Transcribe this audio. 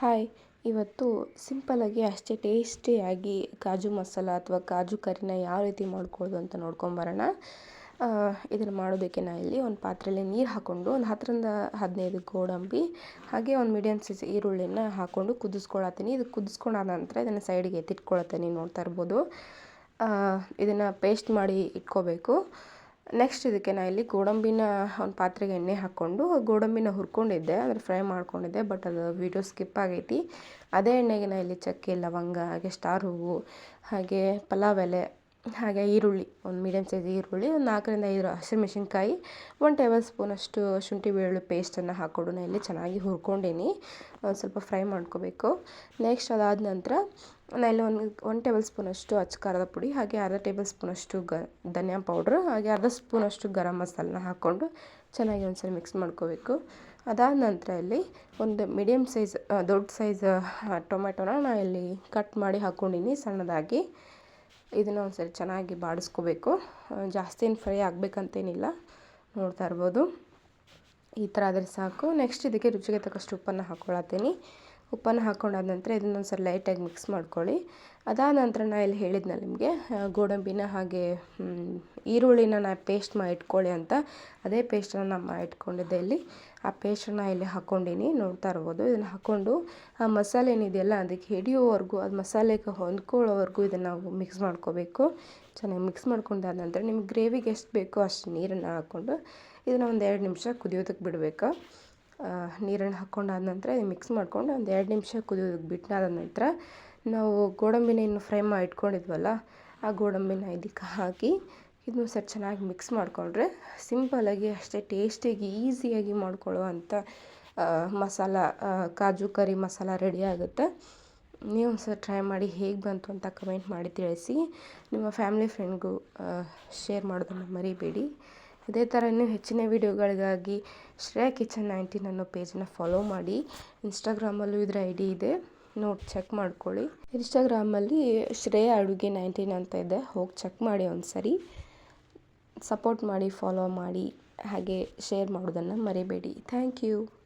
Hi. ಇವತ್ತು ಸಿಂಪಲ್ಲಾಗಿ ಅಷ್ಟೇ ಟೇಸ್ಟಿಯಾಗಿ ಕಾಜು ಮಸಾಲ ಅಥವಾ ಕಾಜು ಕರಿನ ಯಾವ ರೀತಿ ಮಾಡ್ಕೊಳ್ಳೋದು ಅಂತ ನೋಡ್ಕೊಂಬರೋಣ ಇದನ್ನು ಮಾಡೋದಕ್ಕೆ ನಾನು ಇಲ್ಲಿ ಒಂದು ಪಾತ್ರೆಯಲ್ಲಿ ನೀರು ಹಾಕ್ಕೊಂಡು ಒಂದು ಹತ್ತರಿಂದ ಹದಿನೈದು ಗೋಡಂಬಿ ಹಾಗೆ ಒಂದು ಮೀಡಿಯಮ್ ಸೈಜ್ ಈರುಳ್ಳಿನ ಹಾಕ್ಕೊಂಡು ಕುದಿಸ್ಕೊಳತ್ತೀನಿ. ಇದು ಕುದಿಸ್ಕೊಂಡಾದ ನಂತರ ಇದನ್ನು ಸೈಡಿಗೆ ಎತ್ತಿಟ್ಕೊಳತ್ತೀನಿ ನೋಡ್ತಾ ಇರ್ಬೋದು. ಇದನ್ನು ಪೇಸ್ಟ್ ಮಾಡಿ ಇಟ್ಕೋಬೇಕು. ನೆಕ್ಸ್ಟ್ ಇದಕ್ಕೆ ನಾನು ಇಲ್ಲಿ ಗೋಡಂಬಿನ ಒಂದು ಪಾತ್ರೆಗೆ ಎಣ್ಣೆ ಹಾಕ್ಕೊಂಡು, ಗೋಡಂಬಿನ ಹುರ್ಕೊಂಡಿದ್ದೆ ಅಂದರೆ ಫ್ರೈ ಮಾಡ್ಕೊಂಡಿದ್ದೆ ಬಟ್ ಅದು ವೀಡಿಯೋ ಸ್ಕಿಪ್ ಆಗೈತಿ. ಅದೇ ಎಣ್ಣೆಗೆ ನಾನು ಇಲ್ಲಿ ಚಕ್ಕೆ, ಲವಂಗ, ಹಾಗೆ ಸ್ಟಾರ್ ಹೂವು, ಹಾಗೆ ಪಲಾವ್ ಎಲೆ ಹಾಗೆ ಈರುಳ್ಳಿ, ಒಂದು ಮೀಡಿಯಮ್ ಸೈಜ್ ಈರುಳ್ಳಿ, ಒಂದು ನಾಲ್ಕರಿಂದ ಐದು ಹಸಿಮೆಣ್ಸಿನ್ಕಾಯಿ ಒಂದು ಟೇಬಲ್ ಸ್ಪೂನ್ ಅಷ್ಟು ಶುಂಠಿ ಬೆಳ್ಳುಳ್ಳಿ ಪೇಸ್ಟನ್ನು ಹಾಕ್ಕೊಂಡು ನಾನು ಇಲ್ಲಿ ಚೆನ್ನಾಗಿ ಹುರ್ಕೊಂಡೀನಿ. ಒಂದು ಸ್ವಲ್ಪ ಫ್ರೈ ಮಾಡ್ಕೋಬೇಕು. ನೆಕ್ಸ್ಟ್ ಅದಾದ ನಂತರ ನಾನಿಲ್ಲಿ ಒಂದು ಒನ್ ಟೇಬಲ್ ಸ್ಪೂನಷ್ಟು ಅಚ್ಚ ಖಾರದ ಪುಡಿ, ಹಾಗೆ ಅರ್ಧ ಟೇಬಲ್ ಸ್ಪೂನಷ್ಟು ಗ, ಧನಿಯಾ ಪೌಡ್ರ್ ಹಾಗೆ ಅರ್ಧ ಸ್ಪೂನಷ್ಟು ಗರಂ ಮಸಾಲನ ಹಾಕ್ಕೊಂಡು ಚೆನ್ನಾಗಿ ಒಂದ್ಸಲ ಮಿಕ್ಸ್ ಮಾಡ್ಕೋಬೇಕು. ಅದಾದ ನಂತರ ಇಲ್ಲಿ ಒಂದು ಮೀಡಿಯಮ್ ಸೈಜ್ ದೊಡ್ಡ ಸೈಜ್ ಟೊಮೆಟೊನ ನಾನು ಇಲ್ಲಿ ಕಟ್ ಮಾಡಿ ಹಾಕ್ಕೊಂಡಿನಿ ಸಣ್ಣದಾಗಿ. ಇದನ್ನು ಒಂದ್ಸರಿ ಚೆನ್ನಾಗಿ ಬಾಡಿಸ್ಕೋಬೇಕು. ಜಾಸ್ತಿ ಏನು ಫ್ರೈ ಆಗಬೇಕಂತೇನಿಲ್ಲ. ನೋಡ್ತಾ ಇರ್ಬೋದು. ಈ ಥರ ಆದರೆ ಸಾಕು. ನೆಕ್ಸ್ಟ್ ಇದಕ್ಕೆ ರುಚಿಗೆ ತಕ್ಕಷ್ಟು ಉಪ್ಪನ್ನು ಹಾಕ್ಕೊಳತ್ತೀನಿ ಉಪ್ಪನ್ನು ಹಾಕ್ಕೊಂಡಾದ ನಂತರ ಇದನ್ನೊಂದು ಸಲ ಲೈಟಾಗಿ ಮಿಕ್ಸ್ ಮಾಡ್ಕೊಳ್ಳಿ. ಅದಾದ ನಂತರ ನಾನು ಇಲ್ಲಿ ಹೇಳಿದ್ನಲ್ಲ ನಿಮಗೆ ಗೋಡಂಬಿನ ಹಾಗೆ ಈರುಳ್ಳಿನ ನಾನು ಪೇಸ್ಟ್ ಮಾಡಿ ಇಟ್ಕೊಳ್ಳಿ ಅಂತ. ಅದೇ ಪೇಸ್ಟನ್ನು ನಾನು ಮಾಡಿ ಇಟ್ಕೊಂಡಿದ್ದೆ ಇಲ್ಲಿ. ಆ ಪೇಸ್ಟನ್ನು ಇಲ್ಲಿ ಹಾಕ್ಕೊಂಡಿನಿ, ನೋಡ್ತಾ ಇರ್ಬೋದು. ಇದನ್ನು ಹಾಕ್ಕೊಂಡು, ಆ ಮಸಾಲೆ ಏನಿದೆಯಲ್ಲ ಅದಕ್ಕೆ ಹಿಡಿಯೋವರೆಗೂ ಅದು ಮಸಾಲೆಗೆ ಹೊಂದ್ಕೊಳ್ಳೋವರೆಗೂ ಇದನ್ನು ನಾವು ಮಿಕ್ಸ್ ಮಾಡ್ಕೋಬೇಕು. ಚೆನ್ನಾಗಿ ಮಿಕ್ಸ್ ಮಾಡ್ಕೊಂಡಾದ ನಂತರ ನಿಮ್ಗೆ ಗ್ರೇವಿಗೆ ಎಷ್ಟು ಬೇಕೋ ಅಷ್ಟು ನೀರನ್ನು ಹಾಕ್ಕೊಂಡು, ಇದನ್ನು ಒಂದು ಎರಡು ನಿಮಿಷ ಕುದಿಯೋದಕ್ಕೆ ಬಿಡಬೇಕು. ನೀರನ್ನು ಹಾಕ್ಕೊಂಡಾದ ನಂತರ ಮಿಕ್ಸ್ ಮಾಡ್ಕೊಂಡು ಒಂದು ಎರಡು ನಿಮಿಷ ಕುದಿಯೋದಕ್ಕೆ ಬಿಟ್ಟಾದ ನಂತರ ನಾವು ಗೋಡಂಬಿನ ಇನ್ನು ಫ್ರೈ ಮಾಡಿ ಇಟ್ಕೊಂಡಿದ್ವಲ್ಲ, ಆ ಗೋಡಂಬಿನ ಇದಕ್ಕೆ ಹಾಕಿ ಇದನ್ನು ಸರ್ ಚೆನ್ನಾಗಿ ಮಿಕ್ಸ್ ಮಾಡಿಕೊಂಡ್ರೆ ಸಿಂಪಲಾಗಿ ಅಷ್ಟೇ ಟೇಸ್ಟಿಯಾಗಿ ಈಸಿಯಾಗಿ ಮಾಡ್ಕೊಳ್ಳುವಂಥ ಮಸಾಲ ಕಾಜು ಕರಿ ಮಸಾಲ ರೆಡಿ ಆಗುತ್ತೆ. ನೀವು ಸರ್ ಟ್ರೈ ಮಾಡಿ ಹೇಗೆ ಬಂತು ಅಂತ ಕಮೆಂಟ್ ಮಾಡಿ ತಿಳಿಸಿ. ನಿಮ್ಮ ಫ್ಯಾಮಿಲಿ ಫ್ರೆಂಡ್ಗೂ ಶೇರ್ ಮಾಡೋದನ್ನು ಮರಿಬೇಡಿ. ಇದೇ ಥರ ಇನ್ನೂ ಹೆಚ್ಚಿನ ವೀಡಿಯೋಗಳಿಗಾಗಿ ಶ್ರೇಯಾ ಕಿಚನ್ ನೈನ್ಟೀನ್ ಅನ್ನೋ ಪೇಜನ್ನ ಫಾಲೋ ಮಾಡಿ. ಇನ್ಸ್ಟಾಗ್ರಾಮಲ್ಲೂ ಇದರ ಐ ಡಿ ಇದೆ. ನೋಡಿ ಚೆಕ್ ಮಾಡ್ಕೊಳ್ಳಿ. ಇನ್ಸ್ಟಾಗ್ರಾಮಲ್ಲಿ ಶ್ರೇಯಾ ಅಡುಗೆ ನೈನ್ಟೀನ್ ಅಂತ ಇದೆ. ಹೋಗಿ ಚೆಕ್ ಮಾಡಿ ಒಂದು ಸರಿ ಸಪೋರ್ಟ್ ಮಾಡಿ, ಫಾಲೋ ಮಾಡಿ, ಹಾಗೆ ಶೇರ್ ಮಾಡೋದನ್ನು ಮರಿಬೇಡಿ. Thank you.